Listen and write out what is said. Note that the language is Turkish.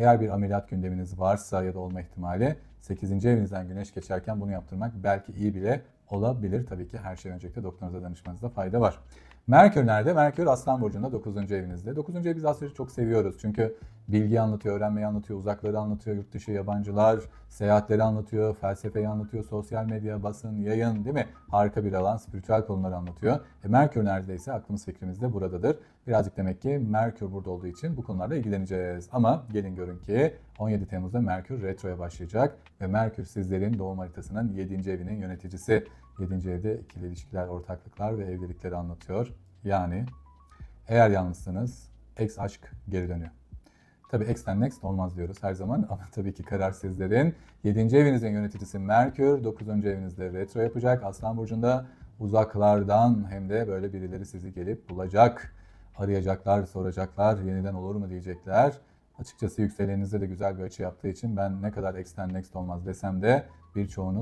Eğer bir ameliyat gündeminiz varsa ya da olma ihtimali 8. evinizden güneş geçerken bunu yaptırmak belki iyi bile olabilir. Tabii ki her şey öncelikle doktorunuza danışmanızda fayda var. Merkür nerede? Merkür Aslan Burcu'nda 9. evinizde. 9. ev biz astroloji çok seviyoruz. Çünkü bilgi anlatıyor, öğrenmeyi anlatıyor, uzakları anlatıyor, yurt dışı yabancılar, seyahatleri anlatıyor, felsefeyi anlatıyor, sosyal medya, basın, yayın değil mi? Harika bir alan, spiritüel konuları anlatıyor. E, Merkür neredeyse aklımız fikrimiz de buradadır. Birazcık demek ki Merkür burada olduğu için bu konularla ilgileneceğiz. Ama gelin görün ki 17 Temmuz'da Merkür retroya başlayacak ve Merkür sizlerin doğum haritasının 7. evinin yöneticisi. 7. evde ikili ilişkiler, ortaklıklar ve evlilikleri anlatıyor. Yani eğer yalnızsınız ex aşk geri dönüyor. Tabii ex'ten next olmaz diyoruz her zaman ama tabii ki karar sizlerin. 7. evinizin yöneticisi Merkür 9. evinizde retro yapacak. Aslan Burcu'nda uzaklardan hem de böyle birileri sizi gelip bulacak. Arayacaklar, soracaklar, yeniden olur mu diyecekler. Açıkçası yükseleninize de güzel bir açı yaptığı için ben ne kadar ex'ten next olmaz desem de birçoğunuz